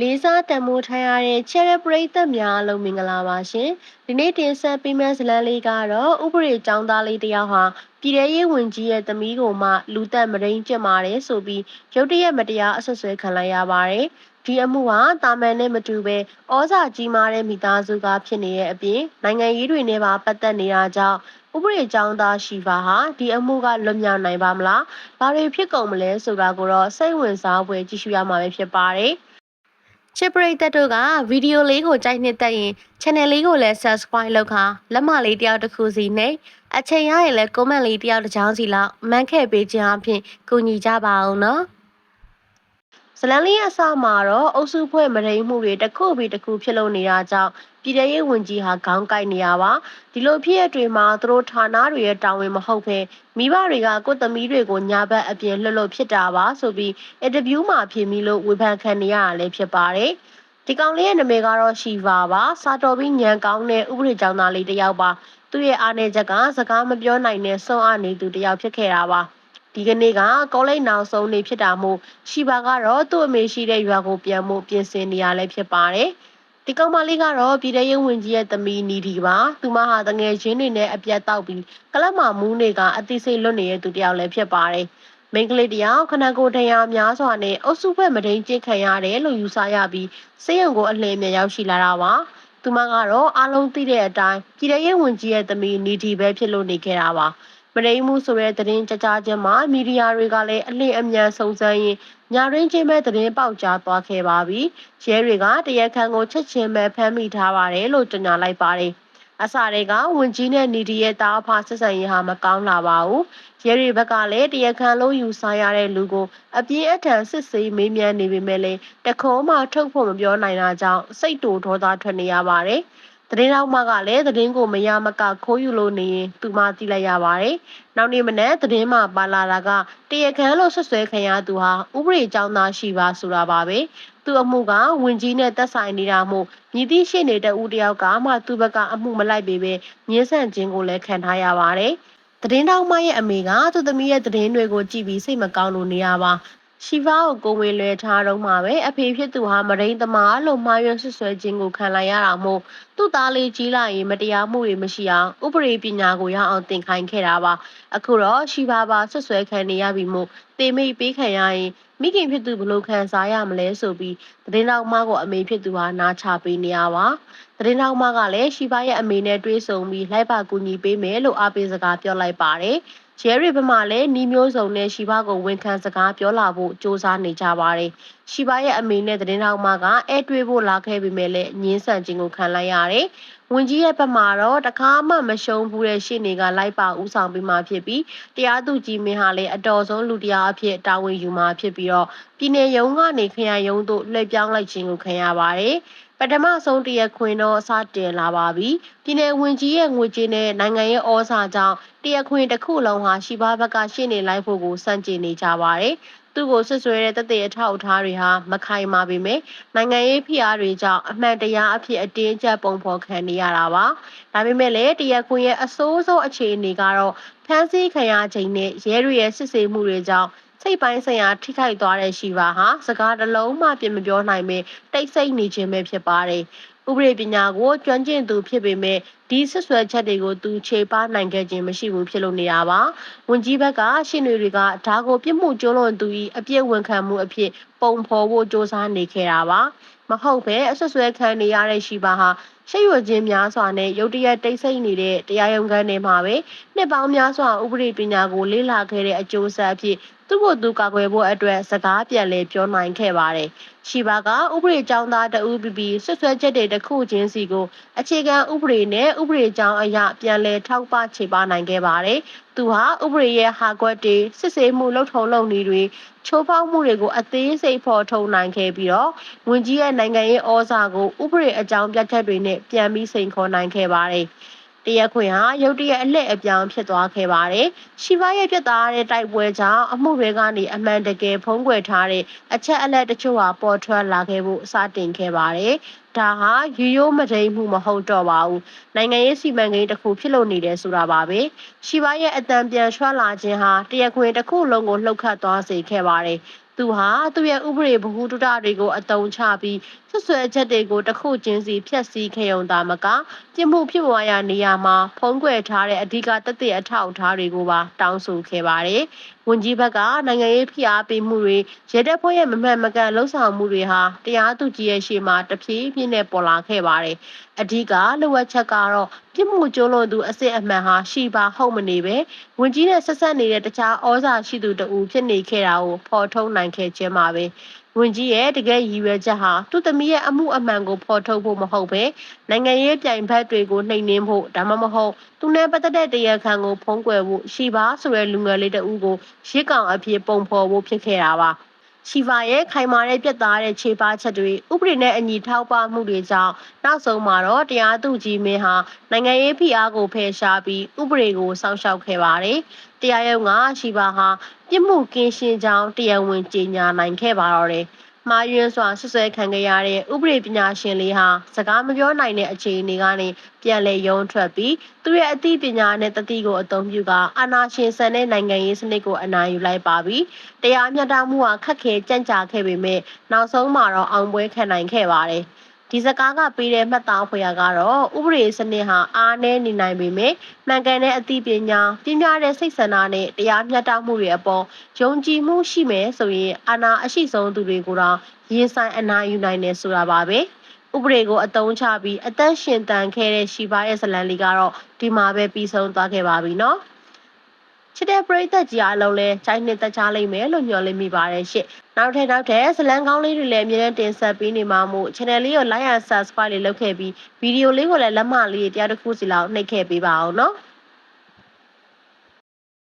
လေးစားတန်မိုးထားရတဲ့ချဲရပရိသတ်များအလုံးမင်္ဂလာပါရှင်ဒီနေ့တင်ဆက်ပေးမယ့်ဇာတ်လမ်းလေးကတော့ဥပဒေចောင်းသားလေးတစ်ယောက်ဟာပြည်ထရေးဝင်ကြီးရဲ့သမီးကိုမှလူသက်မရင်းကျင့်ပါတယ်ဆိုပြီးရုတ်တရက်မတရားအဆက်ဆွဲခံလိုက်ရပါတယ်ဒီအမှုဟာတာမန်နဲ့မတူပဲဩဇာကြီးမားတဲ့မိသားစုကဖြစ်နေတဲ့အပြင်နိုင်ငံရေးတွေနဲ့ပါပတ်သက်နေတာကြောင့်ဥပဒေကြောင်းသားရှိပါဟာဒီအမှုကလွတ်မြောက်နိုင်ပါမလား။ဘာတွေဖြစ်ကုန်မလဲဆိုတာကိုတော့စိတ်ဝင်စားဖွယ်ကြည့်ရှုရမှာပဲဖြစ်ပါတယ်။ ချစ်ပရိသတ်တို့ကဗီဒီယိုလေးကိုကြိုက်နှစ်သက်ရင် channel လေးကိုလည်း subscribe လုပ်ခါလက်မလေးတယောက်တစ်ခုစီနဲ့အချိန်ရရင်လည်း comment လေးတယောက်တစ်ချောင်းစီလောက်မှန်းခဲ့ပေးခြင်းအပြင်ကူညီကြပါအောင်နော် ဇလန်လေးအစမှာတော့အုပ်စုဖွဲ့မရိမှုတွေတစ်ခုပြီးတစ်ခုဖြစ်လို့နေတာကြောင့်ပြည်ထရေးဝန်ကြီးဟာခေါင်းကိုက်နေရပါဒီလိုဖြစ်ရတွေမှာသူတို့ဌာနတွေရဲ့တာဝန်မဟုတ်ဘဲမိဘတွေကကိုယ်သမီးတွေကိုညာဘက်အပြင်လှုပ်လှုပ်ဖြစ်တာပါဆိုပြီးအင်တာဗျူးမှာဖြေမိလို့ဝေဖန်ခံနေရတာလည်းဖြစ်ပါတယ်ဒီကောင်လေးရဲ့နာမည်ကတော့ရှီဗာပါစာတော်ပြီးညံကောင်းတဲ့ဥပဒေကြောင်းသားလေးတစ်ယောက်ပါသူ့ရဲ့အားနည်းချက်ကစကားမပြောနိုင်တဲ့စွန့်အားနေသူတစ်ယောက်ဖြစ်ခဲ့တာပါ ဒီကနေ့ကကောလိပ်နောက်ဆုံးနေ့ဖြစ်တာမို့ရှီဘာကတော့သူ့အမေရှိတဲ့ရွာကိုပြန်ဖို့ပြင်ဆင်နေရလဲဖြစ်ပါတယ်။ဒီကောင်မလေးကတော့ပြည်ထရေးဝင်ကြီးရဲ့သမီးနီဒီပါသူမဟာတငယ်ချင်းတွေနဲ့အပြတ်တောက်ပြီးကလပ်မှာမူးနေကအသိစိတ်လွတ်နေတဲ့သူတယောက်လည်းဖြစ်ပါတယ်မိန်းကလေးတယောက်ခဏကိုတရားများစွာနဲ့အုပ်စုဘက်မတိန်ကျင့်ခံရတယ်လို့ယူဆရပြီးစေယုံကိုအလှည့်မြန်ရောက်ရှိလာတာပါသူမကတော့အားလုံးသိတဲ့အတိုင်းပြည်ထရေးဝင်ကြီးရဲ့သမီးနီဒီပဲဖြစ်လို့နေခဲ့တာပါ မရိမှုဆိုတဲ့သတင်းကြကြားခြင်းမှာမီဒီယာတွေကလည်းအလင်းအမြန်စုံစမ်းရင်းညာရင်းချင်းပဲသတင်းပေါက်ကြားသွားခဲ့ပါပြီ။ရဲတွေကတရက်ခန့်ကိုချက်ချင်းပဲဖမ်းမိထားပါတယ်လို့ကြေညာလိုက်ပါတယ်။အစတွေကဝင်ကြီးနဲ့နီဒီရဲ့တာအဖဆက်ဆံရေးဟာမကောင်းလာပါဘူး။ရဲတွေဘက်ကလည်းတရက်ခန့်လုံးယူဆရတဲ့လူကိုအပြင်းအထန်စစ်ဆေးမေးမြန်းနေပေမဲ့လည်းတခုံးမှထုတ်ဖို့မပြောနိုင်တာကြောင့်စိတ်တူဒေါသထွက်နေရပါတယ်။ သတင်းတော့မှကလည်းသတင်းကိုမရမကခိုးယူလို့နေရင်သူမှသိလိုက်ရပါတယ်။နောက်နေ့မနက်သတင်းမှပါလာတာကတရခမ်းလို့ဆွဆွဲခံရသူဟာဥပဒေကြောင်းသားရှိပါဆိုတာပါပဲ။သူ့အမှုကဝင်ကြီးနဲ့သက်ဆိုင်နေတာမို့မြည်သည့်ရှိနေတဲ့ဦးတယောက်ကမှသူ့ဘက်ကအမှုမလိုက်ပေပဲညှင်းဆန့်ခြင်းကိုလည်းခံထားရပါတယ်။သတင်းတောက်မရဲ့အမေကသူ့သမီးရဲ့သတင်းတွေကိုကြည့်ပြီးစိတ်မကောင်းလို့နေရပါ ရှီဗာကိုကိုဝင်လွယ်ထားတော့မှပဲအဖေဖြစ်သူဟာမရိန်သမားလို့မှားယွင်းဆွဆွဲခြင်းကိုခံလိုက်ရတာမို့သူ့သားလေးကြီးလာရင်မတရားမှုတွေမရှိအောင်ဥပဒေပညာကိုရအောင်သင်ခိုင်းခဲ့တာပါအခုတော့ရှီဗာပါဆွဆွဲခံနေရပြီမို့တေမိတ်ပေးခံရရင်မိခင်ဖြစ်သူဘလို့ခံစားရမလဲဆိုပြီးသတင်းတော်မကိုအမေဖြစ်သူဟာနားချပေးနေရပါသတင်းတော်မကလည်းရှီဗာရဲ့အမေနဲ့တွေ့ဆုံပြီးလိုက်ပါကူညီပေးမယ်လို့အားပေးစကားပြောလိုက်ပါတယ် ဂျယ်ရီဘမှလည်းနီးမျိုးစုံနဲ့ရှီဘာကိုဝန်ခံစကားပြောလာဖို့စ조사နေကြပါတယ်။ရှီဘာရဲ့အမေနဲ့သတင်းထောက်မကအဲတွေ့ဖို့လာခဲ့ပေမဲ့လည်းငင်းဆန်ခြင်းကိုခံလိုက်ရတယ်။ဝင်ကြီးရဲ့ဘက်မှာတော့တခါမှမရှုံးဘူးတဲ့ရှေ့နေကလိုက်ပါဥဆောင်ပြီးမှဖြစ်ပြီးတရားသူကြီးမင်းဟာလည်းအတော်ဆုံးလူတရားအဖြစ်တာဝန်ယူမှဖြစ်ပြီးတော့ပြည်내ရုံးကနေခရိုင်ရုံးသို့လွှဲပြောင်းလိုက်ခြင်းကိုခံရပါတယ်။ပ ထမဆုံးတရခွင်တော့စတင်လာပါပြီပြည်내ဝင်ကြီးရဲ့ငွေကြေးနဲ့နိုင်ငံရဲ့ဩဇာကြောင့်တရခွင်တစ်ခုလုံးဟာရှိဘာဘက်ကရှေ့နေလိုက်ဖို့ကိုစန့်ကျင်နေကြပါတယ်သူ့ကိုဆွဆွဲတဲ့တသက်အထောက်အထားတွေဟာမခိုင်မာပေမဲ့နိုင်ငံရေးဖိအားတွေကြောင့်အမှန်တရားအဖြစ်အတင်းကျပ်ပုံဖော်ခံနေရတာပါ။ဒါပေမဲ့လည်းတရားခွင်ရဲ့အစိုးဆုံးအခြေအနေကတော့ ဖမ်းဆီးခံရခြင်းနဲ့ရဲတွေရဲ့စစ်ဆေးမှုတွေကြောင့်စိတ်ပိုင်းဆိုင်ရာထိခိုက်သွားတဲ့ရှိပါဟာစကားတစ်လုံးမှပြင်မပြောနိုင်ပဲတိတ်ဆိတ်နေခြင်းပဲဖြစ်ပါတယ်။ဥပဒေပညာကိုကျွမ်းကျင်သူဖြစ်ပေမဲ့ဒီဆွဆွဲချက်တွေကိုသူခြေပါနိုင်ခဲ့ခြင်းမရှိဘူးဖြစ်လို့နေတာပါ။ဝန်ကြီးဘက်ကရှင်းတွေကဒါကိုပြစ်မှုကျူးလွန်သူ၏အပြစ်ဝန်ခံမှုအဖြစ်ပုံဖော်ဖို့စ조사နေခဲ့တာပါ။ မဟုတ်ပဲအဆွဆွဲခံနေရတဲ့ရှိပါဟာရှိရွခြင်းများစွာနဲ့ရုတ်တရက်တိတ်ဆိတ်နေတဲ့တရားရုံးခန်းထဲမှာပဲနှစ်ပေါင်းများစွာဥပဒေပညာကိုလေ့လာခဲ့တဲ့အကျိုးဆက်အဖြစ်သူ့ကိုယ်သူကာကွယ်ဖို့အတွက်စကားပြန်လဲပြောနိုင်ခဲ့ပါတယ်။ရှီဘာကဥပဒေကြောင်းသားတဦးပြီးပြီးဆွဆွဲချက်တွေတစ်ခုချင်းစီကိုအခြေခံဥပဒေနဲ့ဥပဒေကြောင်းအရပြန်လဲထောက်ပခြေပနိုင်ခဲ့ပါတယ်။သူဟာဥပဒေရဲ့ဟာကွက်တွေစစ်ဆေးမှုလှုပ်ထုံလုပ်နည်းတွေ ချိုးဖောက်မှုတွေကိုအသေးစိတ်ဖော်ထုတ်နိုင်ခဲ့ပြီးတော့ဝင်ကြီးရဲ့နိုင်ငံရေးဩဇာကိုဥပဒေအကြောင်းပြချက်တွေနဲ့ပြန်ပြီးစိန်ခေါ်နိုင်ခဲ့ပါတယ်။ တရားခွင်ဟာရုတ်တရက်အလှည့်အပြောင်းဖြစ်သွားခဲ့ပါတယ်။ရှီဗာရဲ့ပြတ်သားတဲ့တိုက်ပွဲကြောင့်အမှုတွေကနေအမှန်တကယ်ဖုံးကွယ်ထားတဲ့အချက်အလက်တချို့ဟာပေါ်ထွက်လာခဲ့ဖို့စတင်ခဲ့ပါတယ်။ဒါဟာရိုးရိုးမတိမ်မှုမဟုတ်တော့ပါဘူး။နိုင်ငံရေးစီမံကိန်းတစ်ခုဖြစ်လို့နေတယ်ဆိုတာပါပဲ။ရှီဗာရဲ့အတန်ပြန်ရွှာလာခြင်းဟာတရားခွင်တစ်ခုလုံးကိုလှုပ်ခတ်သွားစေခဲ့ပါတယ်။ သူသူဟာသူ့ရဲ့ဥပဒေဗဟုသုတတွေကိုအတုံးချပြီးဆွဆွဲချက်တွေကိုတစ်ခုချင်းစီဖျက်ဆီးခဲ့ုံသာမကပြစ်မှုဖြစ်ပွားရာနေရာမှာဖုံးကွယ်ထားတဲ့အဓိကတသက်အထောက်အထားတွေကိုပါတောင်းဆိုခဲ့ပါတယ်။ဝန်ကြီးဘက်ကနိုင်ငံရေးဖိအားပေးမှုတွေရဲတပ်ဖွဲ့ရဲ့မမှန်မကန်လှုံ့ဆော်မှုတွေဟာတရားသူကြီးရဲ့ရှေ့မှာတဖြည်းဖြည်းနဲ့ပေါ်လာခဲ့ပါတယ်။အဓိကလိုအပ်ချက်ကတော့ပြစ်မှုကျူးလွန်သူအစစ်အမှန်ဟာရှိပါဟုတ်မနေပဲဝန်ကြီးနဲ့ဆက်ဆက်နေတဲ့တခြားဩဇာရှိသူတဦးဖြစ်နေခဲ့တာကိုဖော်ထုတ်နိုင်ခဲ့ခြင်းပါပဲ။ ဝန်ကြီးရဲ့တကယ်ရည်ရွယ်ချက်ဟာသူ့သမီးရဲ့အမှုအမှန်ကိုဖော်ထုတ်ဖို့မဟုတ်ပဲနိုင်ငံရေးပြိုင်ဘက်တွေကိုနှိမ်နင်းဖို့ဒါမှမဟုတ်သူနဲ့ပတ်သက်တဲ့တရားခံကိုဖုံးကွယ်ဖို့ရှိပါဆိုတဲ့လူငယ်လေးတဦးကိုရစ်ကောင်အဖြစ်ပုံဖော်ဖို့ဖြစ်ခဲ့တာပါ။ ရှီဗာရဲ့ခိုင်မာတဲ့ပြက်သားတဲ့ခြေပါချက်တွေဥပဒေနဲ့အညီထောက်ပမှုတွေကြောင့်နောက်ဆုံးမှာတော့တရားသူကြီးမင်းဟာနိုင်ငံရေးဖိအားကိုဖယ်ရှားပြီးဥပဒေကိုစောင့်ရှောက်ခဲ့ပါတယ်။တရားရုံးကရှီဗာဟာပြစ်မှုကင်းရှင်းကြောင်းတရားဝင်ကြေညာနိုင်ခဲ့ပါတော့တယ်။ မာယွန်းစွာဆွဆွဲခံခဲ့ရတဲ့ဥပဒေပညာရှင်လေးဟာစကားမပြောနိုင်တဲ့အခြေအနေကနေပြန်လည်ရုန်းထွက်ပြီးသူ့ရဲ့အသိပညာနဲ့တတိကိုအသုံးပြုကအာဏာရှင်ဆန်တဲ့နိုင်ငံရေးစနစ်ကိုအနိုင်ယူလိုက်ပါပြီ။တရားမျှတမှုဟာခက်ခဲကြံ့ကြာခဲ့ပေမဲ့နောက်ဆုံးမှာတော့အောင်ပွဲခံနိုင်ခဲ့ပါတယ်။ ဒီစကားကပေးတဲ့မှတ်သားဖွယ်ရာကတော့ဥပဒေစနစ်ဟာအားနည်းနေနိုင်ပေမဲ့မှန်ကန်တဲ့အသိပညာပြင်းပြတဲ့စိတ်ဆန္ဒနဲ့တရားမျှတမှုတွေအပေါ်ယုံကြည်မှုရှိမယ်ဆိုရင်အာဏာအရှိဆုံးသူတွေကိုတော့ရင်ဆိုင်အနိုင်ယူနိုင်တယ်ဆိုတာပါပဲဥပဒေကိုအတုံးချပြီးအသက်ရှင်တန်ခဲ့တဲ့ရှီပါရဲ့ဇလန်လေးကတော့ဒီမှာပဲပြီးဆုံးသွားခဲ့ပါပြီနော် ချစ်တဲ့ပရိသတ်ကြီးအားလုံးလည်းခြိုင်းနှစ်သက်ချလိမ့်မယ်လို့ညွှန်လင့်မိပါတယ်ရှင့်။နောက်ထပ်နောက်ထပ်ဇလန်ကောင်းလေးတွေလည်းအမြဲတမ်းတင်ဆက်ပေးနေမှာမို့ channel လေးကို like and subscribe လေးလုပ်ခဲ့ပြီးဗီဒီယိုလေးကိုလည်းလက်မလေးတရားတစ်ခုစီလောက်နှိပ်ခဲ့ပေးပါအောင်နော်။